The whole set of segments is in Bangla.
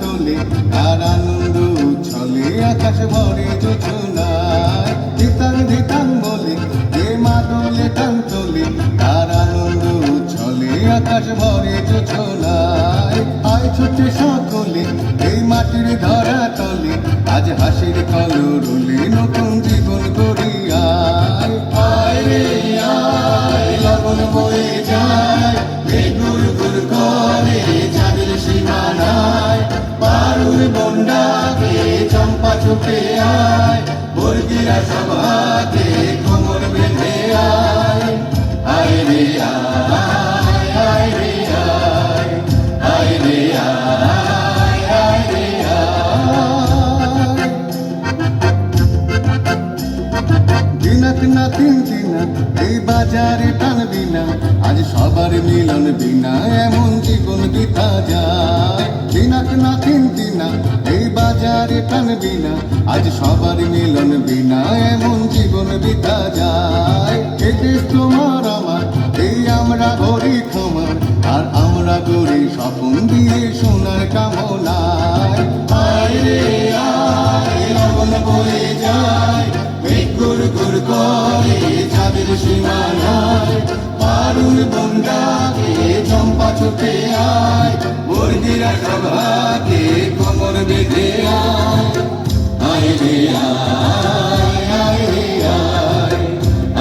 তোলে আর আনন্দ ছলে আকাশ ভরে যোচনায় ধিতাং বলে যে টান তোলে আর আনন্দ আকাশ ভরে আয় ছুটে সকলে, এই মাটির ধরা তলে, আজ হাসির কল নতুন জীবন গড়িয়ায়। আয় রে, আয় বয়ে বর্গিরা সভাকে কোমর বাজারে টানবি না আজ সবার মিলন বিনা এমন জীবন বিতা যায় দিনাত না তিন দিনা এই বাজারে টানবি না আজ সবার মিলন বিনা, এমন জীবন বিতা যায়। এ তোমার আমার, এই আমরা গড়ি তোমার, আর আমরা গড়ি স্বপন দিয়ে সোনার কামনায়। আয় রে, আয় বয়ে যায় মেঘ গুর গুর করে চাঁদের সীমানায়। পারুল বন্ডাকে চম্পা ছুটে আয় মুরগিরা সভাকে কোমর বেঁধে আয়। রে আয় আয় রে আয়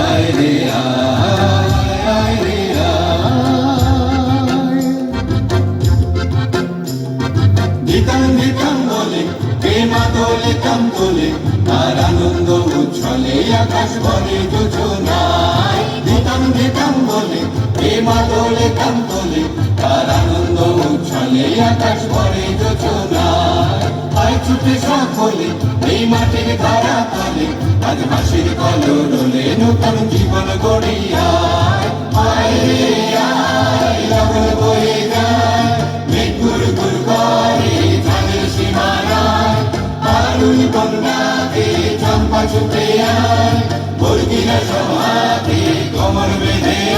আয় রে আয় আয় রে আয়। দিতাম দিতাম বলে প্রেমা তোলে কাম তোলে আর আনন্দ উচ্ছলে আকাশ ভরে যোজনায় উচ্ছলে আকাশ ভরে যোজনায় আয় ছুটে সকলে এই মাটির ধারা তলে আজ হাসির কলরলে নতুন জীবন গড়িয়ায় আয় আয় লগন বয়ে যায় মেঘ গুর গুর করে চাঁদের সীমানায় পারুল বন্যাকে চম্পা ছুটে আয় মুরগিরা সভাকে কমর বেঁধে